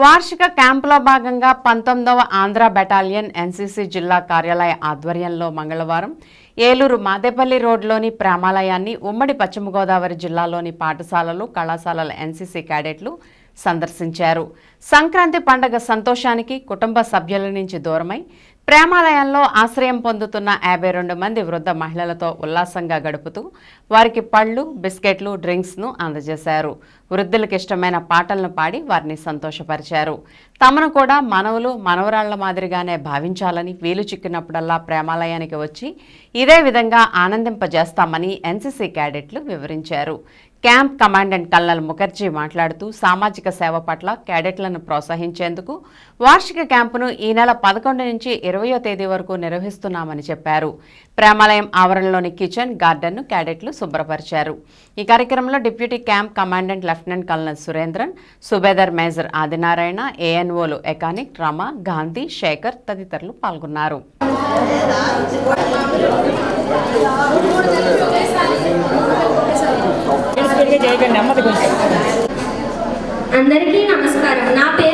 వార్షిక క్యాంపులో భాగంగా పంతొమ్మిదవ ఆంధ్ర బెటాలియన్ ఎన్సీసీ జిల్లా కార్యాలయ ఆధ్వర్యంలో మంగళవారం ఏలూరు మాదేపల్లి రోడ్లోని ప్రేమాలయాన్ని ఉమ్మడి పశ్చిమ గోదావరి జిల్లాలోని పాఠశాలలు కళాశాలల ఎన్సీసీ క్యాడెట్లు సందర్శించారు. సంక్రాంతి పండగ సంతోషానికి కుటుంబ సభ్యుల నుంచి దూరమై ప్రేమాలయంలో ఆశ్రయం పొందుతున్న యాభై రెండు మంది వృద్ధ మహిళలతో ఉల్లాసంగా గడుపుతూ వారికి పళ్ళు బిస్కెట్లు డ్రింక్స్ను అందజేశారు. వృద్ధులకు ఇష్టమైన పాటలను పాడి వారిని సంతోషపరిచారు. తమను కూడా మనవులు మనవరాళ్ళ మాదిరిగానే భావించాలని వీలు చిక్కినప్పుడల్లా ప్రేమాలయానికి వచ్చి ఇదే విధంగా ఆనందింపజేస్తామని ఎన్సీసీ క్యాడెట్లు వివరించారు. క్యాంప్ కమాండెంట్ కల్నల్ ముఖర్జీ మాట్లాడుతూ సామాజిక సేవ పట్ల క్యాడెట్లను ప్రోత్సహించేందుకు వార్షిక క్యాంపును ఈ నెల పదకొండు నుంచి ఇరవయో తేదీ వరకు నిర్వహిస్తున్నామని చెప్పారు. ప్రేమాలయం ఆవరణలోని కిచెన్ గార్డెన్ను క్యాడెట్లు శుభ్రపరిచారు. ఈ కార్యక్రమంలో deputy camp commandant lieutenant colonel Surendran subedar major Adinarayana ఏఎన్ఓలు ఎకానిక్ రమ గాంధీ శేఖర్ తదితరులు పాల్గొన్నారు. స్పీడ్గా నెమ్మది కొంచెం. అందరికీ నమస్కారం. నా పేరు